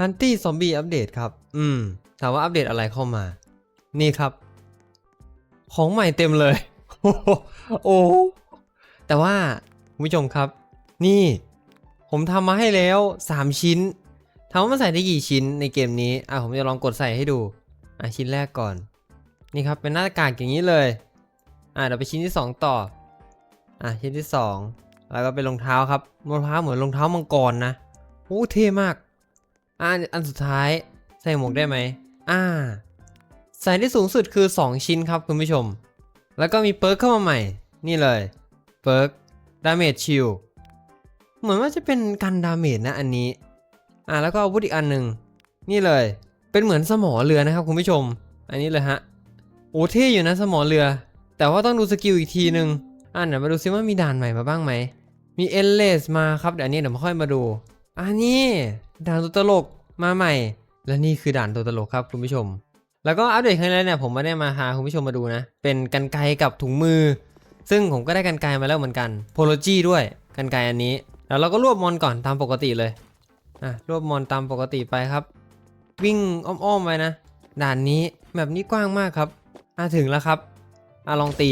ฮันตี้ซอมบี้อัปเดตครับ อืม ถามว่าอัปเดตอะไรเข้ามา นี่ครับ ของใหม่เต็มเลย โอ้โหโอ้โหแต่ว่าคุณผู้ชมครับ นี่ ผมทำมาให้แล้ว 3 ชิ้นถามว่ามันใส่ได้กี่ชิ้นในเกมนี้ อะผมจะลองกดใส่ให้ดู อะชิ้นแรกก่อน นี่ครับเป็นหน้ากากอย่างนี้เลย อะเดี๋ยวไปชิ้นที่ 2 ต่อ อะชิ้นที่ 2 แล้วก็เป็นรองเท้าครับรองเท้าเหมือนรองเท้ามังกรนะ โอ้เท่มาก อ่าอันสุดท้ายใส่หมวกได้ไหมอ่าใส่ได้สูงสุดคือ 2 ชิ้นครับคุณผู้ชม แล้วก็มีเปิร์กเข้ามาใหม่ นี่เลยเปิร์กดาเมจชิลเหมือนว่าจะเป็นกันดาเมจนะอันนี้ อ่าแล้วก็อาวุธอีกอันหนึ่งนี่เลย เป็นเหมือนสมอเรือนะครับคุณผู้ชม อันนี้เลยฮะโอ้เท่อยู่นะสมอเรือ แต่ว่าต้องดูสกิลอีกทีหนึ่งอ่าเดี๋ยวมาดูซิว่ามีด่านใหม่มาบ้างไหมมีเอลเลสมาครับเดี๋ยวอันนี้เดี๋ยวมาค่อยมาดูอันนี้ ด่านตัวตลกมาใหม่ และนี่คือด่านตัวตลกครับคุณผู้ชม แล้วก็อัปเดตครั้งแรกเนี่ยผมไม่ได้มาพาคุณผู้ชมมาดูนะ เป็นกันไกกับถุงมือ ซึ่งผมก็ได้กันไกมาแล้วเหมือนกันโพโลจีด้วยกันไกอันนี้แล้วเราก็รวบมอนก่อนตามปกติเลยอะรวบมอนตามปกติไปครับ วิ่งอ้อมๆไปนะ ด่านนี้แบบนี้กว้างมากครับอะถึงแล้วครับอะลองตี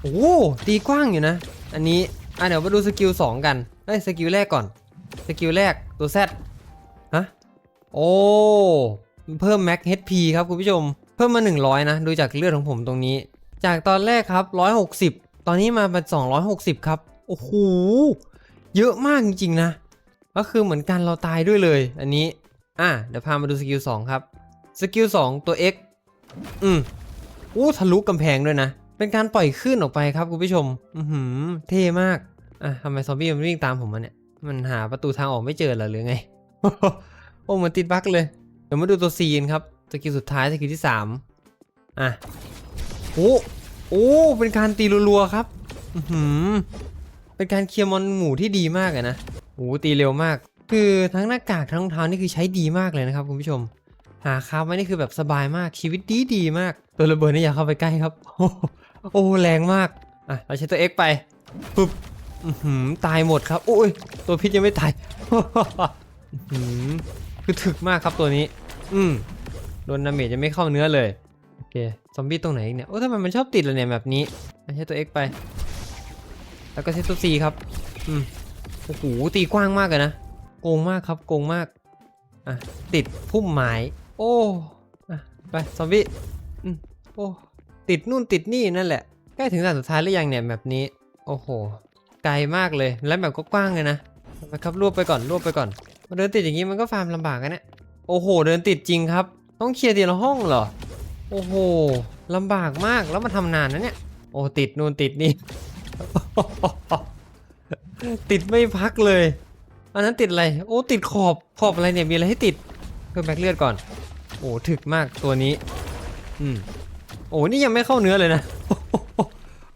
โอ้ตีกว้างอยู่นะ อันนี้อะเดี๋ยวมาดูสกิล2กันเอ้ยสกิลแรกก่อนสกิลแรกตัว Z ฮะ โอ้ เพิ่ม Max HP ครับคุณผู้ชม เพิ่มมา 100 นะ ดูจากเลือดของผมตรงนี้ จากตอนแรกครับ 160 ตอนนี้มาเป็น 260 ครับ โอ้โห เยอะมากจริงๆนะ ก็คือเหมือนกันเราตายด้วยเลย อันนี้ อะ เดี๋ยวพามาดูสกิล2ครับ สกิล2ตัว X อืมอู้ทะลุกำแพงด้วยนะ เป็นการปล่อยคลื่นออกไปครับคุณผู้ชม อือหือ เท่มาก อะทำไมซอมบี้มันวิ่งตามผมมาเนี่ย มันหาประตูทางออกไม่เจอเหรอหรือไง โอ้เหมือนติดบั๊กเลย เดี๋ยวมาดูตัวซีนครับสกิลสุดท้ายสกิลที่3อะโอ้โอ้เป็นการตีรัวๆครับอือหือเป็นการเคลียร์มอนหมู่ที่ดีมากอะนะโอ้ตีเร็วมาก คือทั้งหน้ากากทั้งรองเท้านี่คือใช้ดีมากเลยนะครับคุณผู้ชม หาคราฟไว้นี่คือแบบสบายมากชีวิตดีดีมาก ตัวระเบิดนี่อย่าเข้าไปใกล้ครับโอ้แรงมากอะเราใช้ตัว X ไปปึ๊บอือหือตายหมดครับโอ้ยตัวพิษยังไม่ตาย คือถึกมากครับตัวนี้ อืมโดนดาเมจจะไม่เข้าเนื้อเลย โอเค ซอมบี้ตรงไหนอีกเนี่ย โอ้ทำไมมันชอบติดเลยเนี่ยแบบนี้ใช้ตัว X ไป แล้วก็ใช้ตัว C ครับ อืม โอ้โห ตีกว้างมากเลยนะ โกงมากครับ โกงมาก อะ ติดพุ่มไม้ โอ้ อะ ไป ซอมบี้ อืม โอ้ ติดนู่นติดนี่นั่นแหละ ใกล้ถึงด่านสุดท้ายหรือยังเนี่ยแบบนี้ โอ้โห ไกลมากเลย และแบบก็กว้างเลยนะนะครับ รวบไปก่อน รวบไปก่อน เดินติดอย่างนี้มันก็ฟาร์มลำบากกันเนี่ยโอ้โห เดินติดจริงครับ ต้องเคลียร์ทีละห้องเหรอ โอ้โหลำบากมากแล้วมาทำนานนะเนี่ย โอ้ติดนู่นติดนี่ ติดไม่พักเลย อันนั้นติดอะไร โอ้ติดขอบขอบอะไรเนี่ยมีอะไรให้ติดเพิ่มแบ็คเลือดก่อน โอ้ถึกมากตัวนี้ อืมโอ้นี่ยังไม่เข้าเนื้อเลยนะ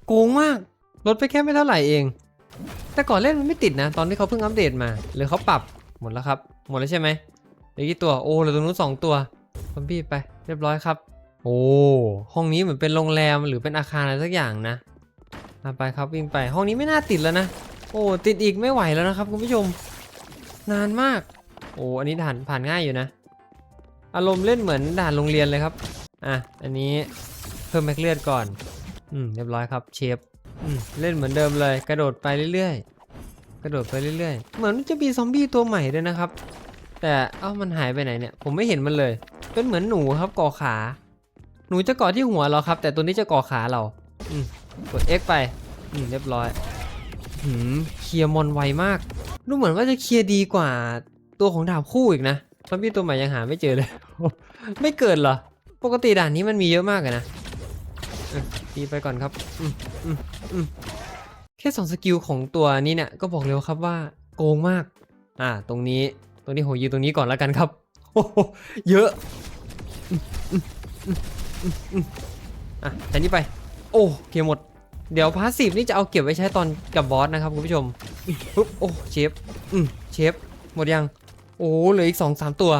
โกงมากลดไปแค่ไม่เท่าไหร่เอง แต่ก่อนเล่นมันไม่ติดนะ ตอนที่เขาเพิ่งอัปเดตมา หรือเขาปรับ หมดแล้วครับ หมดแล้วใช่ไหมเหลือกี่ตัว โอ้เหลือตรงนู้นสองตัวซอมบี้ไป เรียบร้อยครับ โอ้ห้องนี้เหมือนเป็นโรงแรมหรือเป็นอาคารอะไรสักอย่างนะไปครับวิ่งไปห้องนี้ไม่น่าติดแล้วนะ โอ้ติดอีกไม่ไหวแล้วนะครับคุณผู้ชม นานมาก โอ้อันนี้ด่านผ่านง่ายอยู่นะ อารมณ์เล่นเหมือนด่านโรงเรียนเลยครับอะอันนี้เพิ่มแม็กเลือดก่อน อืมเรียบร้อยครับเชฟอืมเล่นเหมือนเดิมเลย กระโดดไปเรื่อย ระโดดไปเรื่อยๆ เหมือนจะมีซอมบี้ตัวใหม่ด้วยนะครับ แต่เอ้ามันหายไปไหนเนี่ย ผมไม่เห็นมันเลย เป็นเหมือนหนูครับก่อขา หนูจะกาะที่หัวเราครับ แต่ตัวนี้จะก่อขาเรา อืมกด X ไป อืมเรียบร้อยหืมเคลียร์มอนไวมาก ดูเหมือนว่าจะเคลียร์ดีกว่าตัวของดาบคู่อีกนะซอมบี้ตัวใหม่ยังหาไม่เจอเลย ไม่เกิดเหรอ ปกติด่านนี้มันมีเยอะมากเลยนะตีไปก่อนครับ อืมอืมอืม ค่สองสกิลของตัวนี้เนี่ยก็บอกเลยว่าครับว่าโกงมาก อ่า ตรงนี้ ตรงนี้ผมยืนตรงนี้ก่อนแล้วกันครับโอ้โหเยอะอะใช้นี่ไป โอ้เคลียหมด เดี๋ยวพาสซีฟนี่จะเอาเก็บไว้ใช้ตอนกับบอสนะครับคุณผู้ชมปุ๊บโอ้เชฟอืมเชฟหมดยัง โอ้เหลืออีกสองสามตัว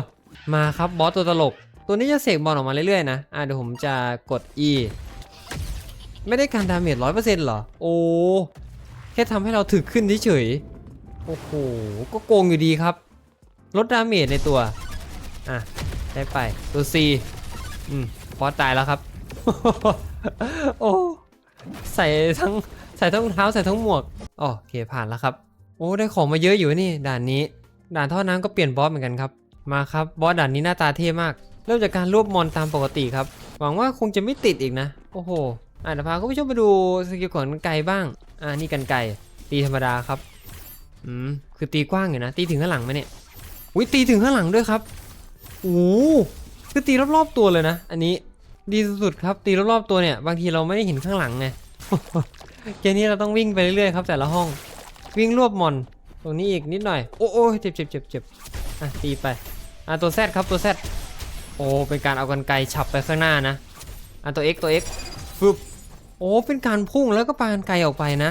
มาครับบอสตัวตลก ตัวนี้จะเสกบอลออกมาเรื่อยๆนะ อะเดี๋ยวผมจะกด E ไม่ได้การดาเมจร้อยเปอร์เซ็นต์หรอ โอ้ แค่ทำให้เราถึกขึ้นเฉยๆโอ้โห ก็โกงอยู่ดีครับ ลดดาเมจในตัว อะ ได้ไป ตัว C อืมบอสตายแล้วครับ โอ้ใส่ทั้งใส่ทั้งรองเท้าใส่ทั้งหมวกอ๋อโอเคผ่านแล้วครับ โอ้ได้ของมาเยอะอยู่นี่ ด่านนี้ ด่านท่อน้ำก็เปลี่ยนบอสเหมือนกันครับ มาครับ บอสด่านนี้หน้าตาเท่มาก เริ่มจากการรวบมอนตามปกติครับ หวังว่าคงจะไม่ติดอีกนะ โอ้โหอะเดี๋ยวพาคุณผู้ชมไปดูสกิลของกันไกรบ้าง อ่านี่กันไกรตีธรรมดาครับอืมคือตีกว้างอยู่นะ ตีถึงข้างหลังไหมเนี่ยอุ้ยตีถึงข้างหลังด้วยครับโอ้โหคือตีรอบๆตัวเลยนะ อันนี้ดีสุดๆครับ ตีรอบๆตัวเนี่ย บางทีเราไม่ได้เห็นข้างหลังไงเกมนี้เราต้องวิ่งไปเรื่อยๆครับ แต่ละห้องวิ่งรวบมอน ตรงนี้อีกนิดหน่อย โอ้โอ้ยเจ็บเจ็บเจ็บเจ็บอะตีไปอะตัวแซดครับตัวแซดโอ้เป็นการเอากันไกรฉับไปข้างหน้านะอะตัว X ตัว X ฟึบ โอ้เป็นการพุ่งแล้วก็ปานไกลออกไปนะ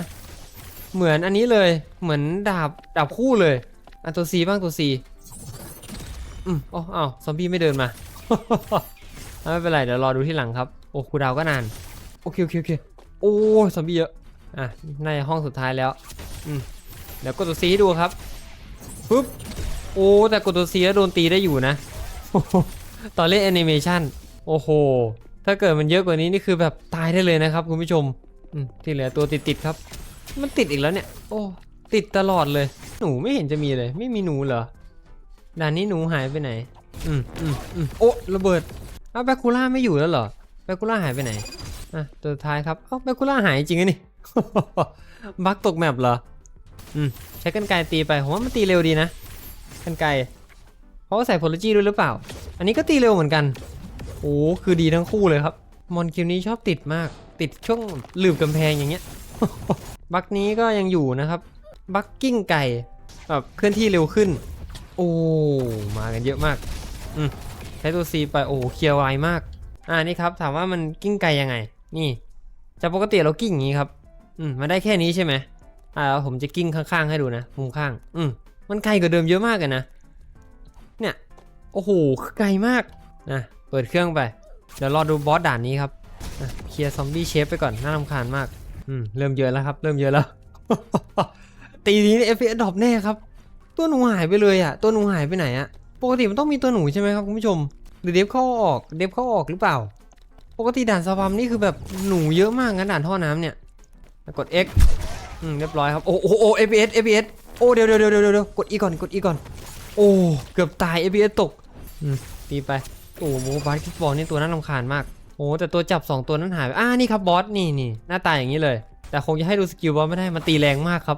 เหมือนอันนี้เลยเหมือนดาบดาบคู่เลยอะตัว C บ้างตัว C อืมอ๋ออ้าวซอมบี้ไม่เดินมาไม่เป็นไรเดี๋ยวรอดูที่หลังครับโอ้คูดาวก็นานโอเคโอเคโอเคโอ้ซอมบี้เยอะอะในห้องสุดท้ายแล้วอืมเดี๋ยวกดตัว C ให้ดูครับปึ๊บโอ้แต่กดตัว C แล้วโดนตีได้อยู่นะตอนเล่นแอนิเมชันโอ้โห ถ้าเกิดมันเยอะกว่านี้นี่คือแบบตายได้เลยนะครับคุณผู้ชมที่เหลือตัวติดๆครับ มันติดอีกแล้วเนี่ย โอ้ติดตลอดเลย หนูไม่เห็นจะมีเลย ไม่มีหนูเหรอด่านนี้หนูหายไปไหน อืมอืมอืมโอ้ระเบิดอ้าวแบคคูล่าไม่อยู่แล้วเหรอแบคคูล่าหายไปไหนอะตัวท้ายครับเอ้าแบคคูล่าหายจริงๆอะนี่บักตกแมปเหรออืมใช้กันไกตีไปผมว่ามันตีเร็วดีนะกันไกเพราะว่าใส่โพลจีด้วยหรือเปล่า อันนี้ก็ตีเร็วเหมือนกัน อ้คือดีทั้งคู่เลยครับ มอนคิวนี้ชอบติดมาก ติดช่วงหลืบกำแพงอย่างเงี้ย บักนี้ก็ยังอยู่นะครับ บักกิ้งไก่แบบเคลื่อนที่เร็วขึ้น โอ้ มากันเยอะมาก อืมใช้ตัว C ไป โอ้เคลียร์ไวมาก อ่า นี่ครับ ถามว่ามันกิ้งไก่ยังไง นี่จากปกติเรากิ้งอย่างนี้ครับ อืมมันได้แค่นี้ใช่ไหมอ่า ผมจะกิ้งข้างๆ ให้ดูนะ มุมข้าง อืมมันไกลกว่าเดิมเยอะมากเลยนะ เนี่ย โอ้โห ไกลมากนะ เปิดเครื่องไป เดี๋ยวรอดูบอสด่านนี้ครับเคลียร์ซอมบี้เชฟไปก่อน น่ารำคาญมาก อืม เริ่มเยอะแล้วครับ เริ่มเยอะแล้ว ตีนี้เอฟเอดรอปแน่ครับ ตัวหนูหายไปเลยอะ ตัวหนูหายไปไหนอะ ปกติมันต้องมีตัวหนูใช่ไหมครับคุณผู้ชม หรือเดฟเข้าออก เดฟเข้าออกหรือเปล่า ปกติด่านสปัมนี่คือแบบหนูเยอะมากงั้นด่านท่อน้ำเนี่ย กด X อืม เรียบร้อยครับ โอ้โอ้โอ้ FPS FPS โอ้เดี๋ยวเดี๋ยวเดี๋ยวเดี๋ยวเดี๋ยวกด E ก่อน กด E ก่อน โอ้ เกือบตาย FPS ตก อืม ตีไป โอ้โหบาสคิดบอลนี่ตัวน่ารำคาญมากโอ้แต่ตัวจับ 2 ตัวนั้นหายไปอ่านี่ครับบอสนี่นี่หน้าตายอย่างนี้เลย แต่คงจะให้ดูสกิลบอสไม่ได้มันตีแรงมากครับ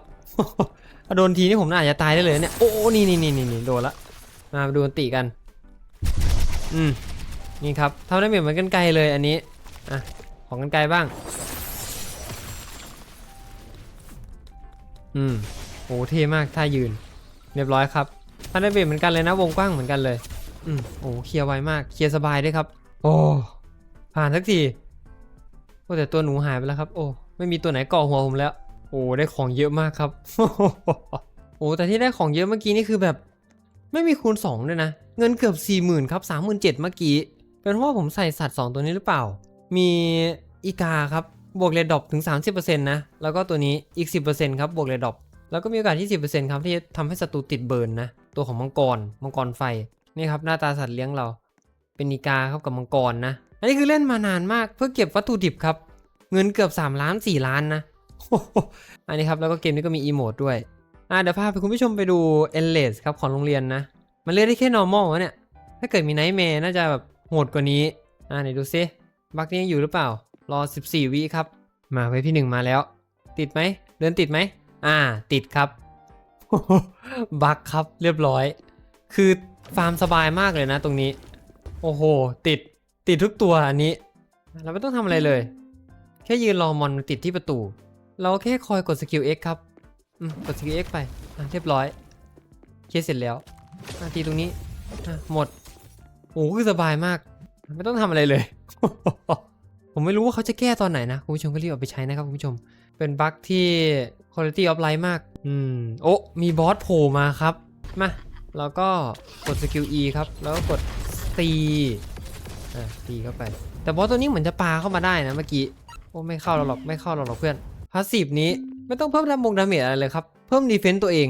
ถ้าโดนทีนี่ผมน่าจะตายได้เลยเนี่ยโอ้โอ้นี่นี่นี่นี่นโดนละมาดูตีกัน อืมนี่ครับทำได้เหมือนกันไกลเลยอันนี้อะของกันไกลบ้าง อืมโอ้เท่มากท่ายืน เรียบร้อยครับทำได้เหมือนกันเลยนะวงกว้างเหมือนกันเลย อืมโอ้เคลียร์ไวมาก เคลียร์สบายด้วยครับ โอ้ ผ่านสักทีโอ้แต่ตัวหนูหายไปแล้วครับ โอ้ ไม่มีตัวไหนเกาะหัวผมแล้ว โอ้ ได้ของเยอะมากครับ โอ้แต่ที่ได้ของเยอะเมื่อกี้นี่คือแบบ ไม่มีคูณ2ด้วยนะ เงินเกือบ 40,000ครับ37,000เมื่อกี้ เป็นเพราะว่าผมใส่สัตว์ 2 ตัวนี้หรือเปล่า มีอีกาครับ บวกเรดดอปถึง 30%นะ แล้วก็ตัวนี้อีก 10%ครับ บวกเรดดอปแล้วก็มีโอกาสที่ 10%ครับที่จะทำให้ศัตรูติดเบิร์นนะ ตัวของมังกร มังกรไฟ นี่ครับหน้าตาสัตว์เลี้ยงเรา เป็นอีกาครับกับมังกรนะ อันนี้คือเล่นมานานมากเพื่อเก็บวัตถุดิบครับ เงินเกือบ 3 ล้าน 4 ล้านนะอันนี้ครับแล้วก็เกมนี้ก็มีอีโมดด้วยอะเดี๋ยวพาไปคุณผู้ชมไปดูเอเลสครับของโรงเรียนนะ มันเล่นได้แค่ normal วะเนี่ย ถ้าเกิดมีไนท์แมร์น่าจะแบบโหดกว่านี้ อ่าไหนดูซิบักนี้ยังอยู่หรือเปล่า รอ 14วิครับ มาไว้พี่หนึ่งมาแล้ว ติดไหม เดินติดไหม อ่า ติดครับ บักครับเรียบร้อย คือฟาร์มสบายมากเลยนะตรงนี้ โอ้โห ติดติดทุกตัวอันนี้ เราไม่ต้องทำอะไรเลย แค่ยืนรอมอนติดที่ประตู เราแค่คอยกดสกิล X ครับกดสกิล X ไปเรียบร้อย เคลียร์เสร็จแล้วตีตรงนี้หมดโอ้คือสบายมาก ไม่ต้องทำอะไรเลย ผมไม่รู้ว่าเขาจะแก้ตอนไหนนะ คุณผู้ชมก็รีบเอาไปใช้นะครับคุณผู้ชม เป็นบั๊กที่ quality of life มาก อืม โอ้มีบอสโผล่มาครับ มา แล้วก็กดสกิล E ครับ แล้วก็กดตีอะตีเข้าไป แต่บอสตัวนี้เหมือนจะปาเข้ามาได้นะเมื่อกี้ โอ้ไม่เข้าเราหรอก ไม่เข้าเราหรอกเพื่อน พาสซีฟนี้ไม่ต้องเพิ่มดามงดาเมจอะไรเลยครับ เพิ่มดีเฟนต์ตัวเอง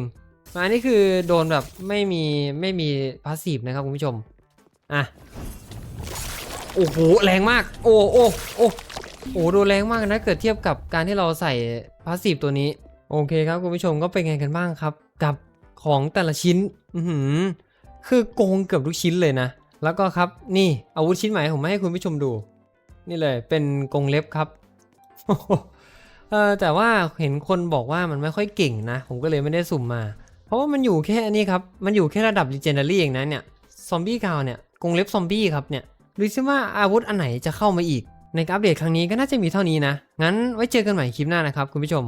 อันนี้คือโดนแบบไม่มีไม่มีพาสซีฟนะครับคุณผู้ชม อะ โอ้โหแรงมาก โอ้โอ้โอ้โอ้โดูแรงมากนะเกิดเทียบกับการที่เราใส่พาสซีฟตัวนี้ โอเคครับคุณผู้ชมก็เป็นไงกันบ้างครับ กับ ของแต่ละชิ้น อืคือโกงเกือบทุกชิ้นเลยนะ แล้วก็ครับนี่อาวุธชิ้นใหม่ผมมาให้คุณผู้ชมดู นี่เลยเป็นกงเล็บครับเออแต่ว่าเห็นคนบอกว่ามันไม่ค่อยเก่งนะ ผมก็เลยไม่ได้สุ่มมา เพราะว่ามันอยู่แค่นี้ครับ มันอยู่แค่ระดับ Legendary เองนะเนี่ยซอมบี้กาวเนี่ยกงเล็บซอมบี้ครับเนี่ยดูซิว่าอาวุธอันไหนจะเข้ามาอีก ในอัปเดตครั้งนี้ก็น่าจะมีเท่านี้นะ งั้นไว้เจอกันใหม่คลิปหน้านะครับคุณผู้ชม